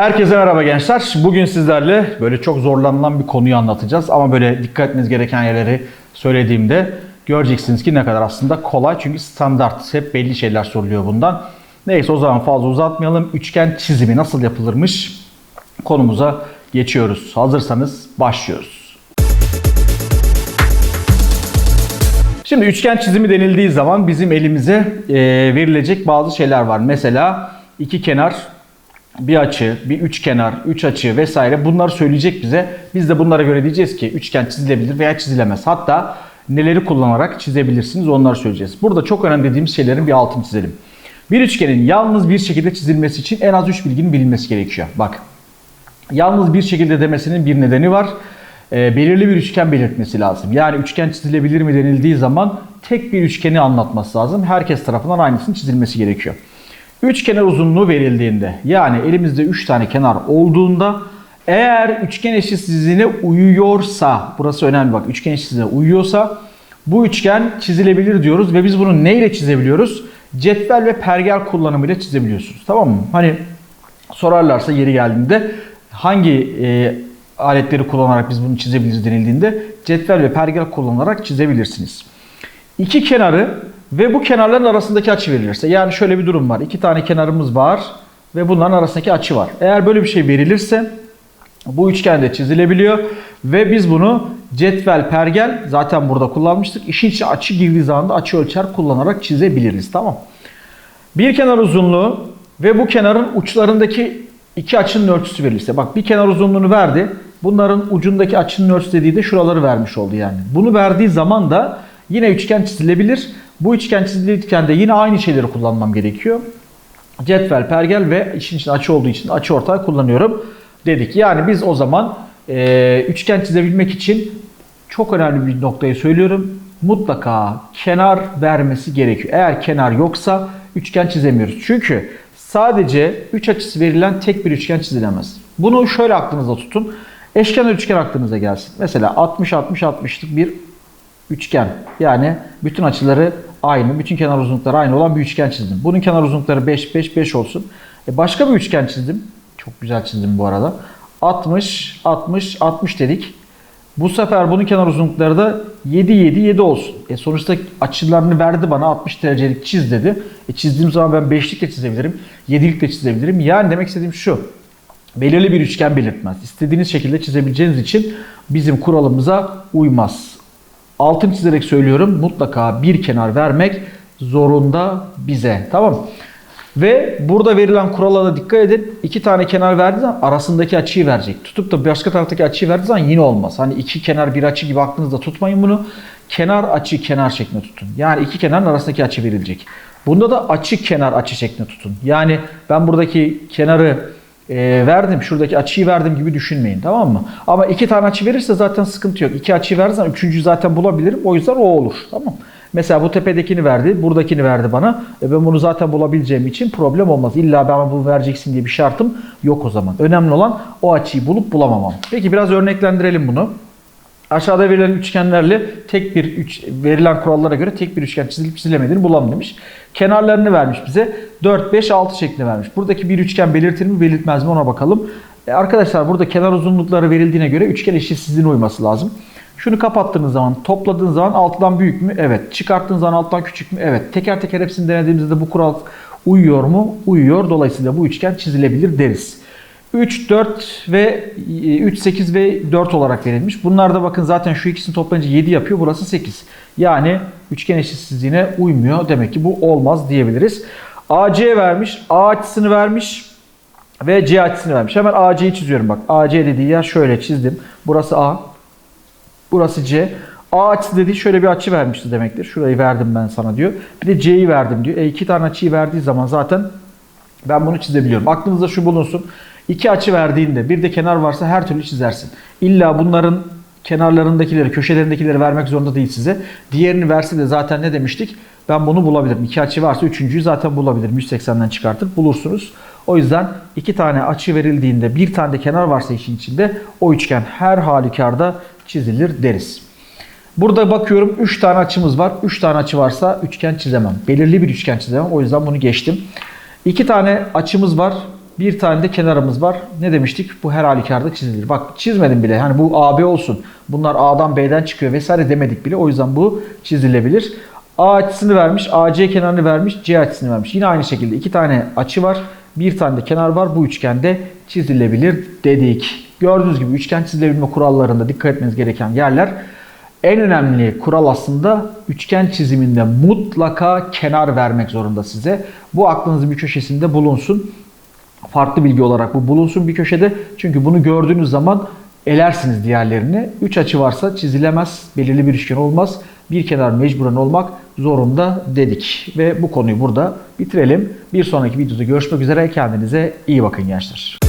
Herkese merhaba gençler. Bugün sizlerle böyle çok zorlanılan bir konuyu anlatacağız. Ama böyle dikkat etmeniz gereken yerleri söylediğimde göreceksiniz ki ne kadar aslında kolay. Çünkü standart hep belli şeyler soruluyor bundan. Neyse o zaman fazla uzatmayalım. Üçgen çizimi nasıl yapılırmış konumuza geçiyoruz. Hazırsanız başlıyoruz. Şimdi üçgen çizimi denildiği zaman bizim elimize verilecek bazı şeyler var. Mesela iki kenar bir açı, bir üç kenar, üç açı vesaire bunları söyleyecek bize. Biz de bunlara göre diyeceğiz ki üçgen çizilebilir veya çizilemez. Hatta neleri kullanarak çizebilirsiniz onları söyleyeceğiz. Burada çok önemli dediğimiz şeylerin bir altını çizelim. Bir üçgenin yalnız bir şekilde çizilmesi için en az üç bilginin bilinmesi gerekiyor. Bak Yalnız bir şekilde demesinin bir nedeni var. E, belirli bir üçgen belirtmesi lazım. Yani üçgen çizilebilir mi denildiği zaman tek bir üçgeni anlatması lazım. Herkes tarafından aynısının çizilmesi gerekiyor. Üç kenar uzunluğu verildiğinde yani elimizde 3 tane kenar olduğunda eğer üçgen eşitsizliğine uyuyorsa burası önemli bak üçgen eşitsizliğine uyuyorsa bu üçgen çizilebilir diyoruz ve biz bunu neyle çizebiliyoruz? Cetvel ve pergel kullanımıyla çizebiliyorsunuz. Tamam mı? Hani sorarlarsa yeri geldiğinde hangi e, aletleri kullanarak biz bunu çizebiliriz denildiğinde cetvel ve pergel kullanarak çizebilirsiniz. İki kenarı ve bu kenarların arasındaki açı verilirse yani şöyle bir durum var. İki tane kenarımız var ve bunların arasındaki açı var. Eğer böyle bir şey verilirse bu üçgen de çizilebiliyor ve biz bunu cetvel pergel zaten burada kullanmıştık. İşin içine açı girdiği zaman da açı ölçer kullanarak çizebiliriz. Tamam. Bir kenar uzunluğu ve bu kenarın uçlarındaki iki açının ölçüsü verilirse. Bak bir kenar uzunluğunu verdi. Bunların ucundaki açının ölçüsü dediği de şuraları vermiş oldu yani. Bunu verdiği zaman da yine üçgen çizilebilir. Bu üçgen çizilirken de yine aynı şeyleri kullanmam gerekiyor. Cetvel, pergel ve işin içinde açı olduğu için açı ortağı kullanıyorum dedik. Yani biz o zaman e, üçgen çizebilmek için çok önemli bir noktayı söylüyorum. Mutlaka kenar vermesi gerekiyor. Eğer kenar yoksa üçgen çizemiyoruz. Çünkü sadece 3 açısı verilen tek bir üçgen çizilemez. Bunu şöyle aklınızda tutun. Eşkenar üçgen aklınıza gelsin. Mesela 60-60-60'lık bir üçgen. Yani bütün açıları aynı, bütün kenar uzunlukları aynı olan bir üçgen çizdim. Bunun kenar uzunlukları 5-5-5 olsun. E başka bir üçgen çizdim. Çok güzel çizdim bu arada. 60, 60, 60 dedik. Bu sefer bunun kenar uzunlukları da 7, 7, 7 olsun. E sonuçta açılarını verdi bana 60 derecelik çiz dedi. E çizdiğim zaman ben 5'lik de çizebilirim, 7'lik de çizebilirim. Yani demek istediğim şu. Belirli bir üçgen belirtmez. İstediğiniz şekilde çizebileceğiniz için bizim kuralımıza uymaz. Altın çizerek söylüyorum mutlaka bir kenar vermek zorunda bize. Tamam Ve burada verilen kurala da dikkat edin. İki tane kenar verdiği zaman arasındaki açıyı verecek. Tutup da başka taraftaki açıyı verdiği zaman yine olmaz. Hani iki kenar bir açı gibi aklınızda tutmayın bunu. Kenar açı kenar şeklinde tutun. Yani iki kenarın arasındaki açı verilecek. Bunda da açı kenar açı şeklinde tutun. Yani ben buradaki kenarı e, verdim, şuradaki açıyı verdim gibi düşünmeyin tamam mı? Ama iki tane açı verirse zaten sıkıntı yok. İki açıyı zaman üçüncüyü zaten bulabilirim. O yüzden o olur. Tamam Mesela bu tepedekini verdi, buradakini verdi bana. E ben bunu zaten bulabileceğim için problem olmaz. İlla ben bunu vereceksin diye bir şartım yok o zaman. Önemli olan o açıyı bulup bulamamam. Peki biraz örneklendirelim bunu. Aşağıda verilen üçgenlerle tek bir üç, verilen kurallara göre tek bir üçgen çizilip çizilemediğini bulalım demiş. Kenarlarını vermiş bize. 4, 5, 6 şeklinde vermiş. Buradaki bir üçgen belirtir mi belirtmez mi ona bakalım. E arkadaşlar burada kenar uzunlukları verildiğine göre üçgen eşitsizliğine uyması lazım. Şunu kapattığınız zaman, topladığınız zaman alttan büyük mü? Evet. Çıkarttığınız zaman alttan küçük mü? Evet. Teker teker hepsini denediğimizde bu kural uyuyor mu? Uyuyor. Dolayısıyla bu üçgen çizilebilir deriz. 3, 4 ve 3, 8 ve 4 olarak verilmiş. Bunlar da bakın zaten şu ikisini toplayınca 7 yapıyor. Burası 8. Yani üçgen eşitsizliğine uymuyor. Demek ki bu olmaz diyebiliriz. AC vermiş. A açısını vermiş. Ve C açısını vermiş. Hemen AC'yi çiziyorum bak. AC dediği yer şöyle çizdim. Burası A. Burası C. A açısı dediği şöyle bir açı vermişti demektir. Şurayı verdim ben sana diyor. Bir de C'yi verdim diyor. E iki tane açıyı verdiği zaman zaten ben bunu çizebiliyorum. Aklınızda şu bulunsun. İki açı verdiğinde bir de kenar varsa her türlü çizersin. İlla bunların kenarlarındakileri, köşelerindekileri vermek zorunda değil size. Diğerini verse de zaten ne demiştik? Ben bunu bulabilirim. İki açı varsa üçüncüyü zaten bulabilirim. 180'den çıkartıp bulursunuz. O yüzden iki tane açı verildiğinde bir tane de kenar varsa işin içinde o üçgen her halükarda çizilir deriz. Burada bakıyorum 3 tane açımız var. 3 tane açı varsa üçgen çizemem. Belirli bir üçgen çizemem. O yüzden bunu geçtim. 2 tane açımız var. Bir tane de kenarımız var. Ne demiştik? Bu her halükarda çizilir. Bak çizmedim bile. Hani bu AB olsun. Bunlar A'dan B'den çıkıyor vesaire demedik bile. O yüzden bu çizilebilir. A açısını vermiş, AC kenarını vermiş, C açısını vermiş. Yine aynı şekilde iki tane açı var. Bir tane de kenar var. Bu üçgende çizilebilir dedik. Gördüğünüz gibi üçgen çizilebilme kurallarında dikkat etmeniz gereken yerler. En önemli kural aslında üçgen çiziminde mutlaka kenar vermek zorunda size. Bu aklınızın bir köşesinde bulunsun. Farklı bilgi olarak bu bulunsun bir köşede. Çünkü bunu gördüğünüz zaman elersiniz diğerlerini. Üç açı varsa çizilemez, belirli bir üçgen olmaz. Bir kenar mecburen olmak zorunda dedik. Ve bu konuyu burada bitirelim. Bir sonraki videoda görüşmek üzere. Kendinize iyi bakın gençler.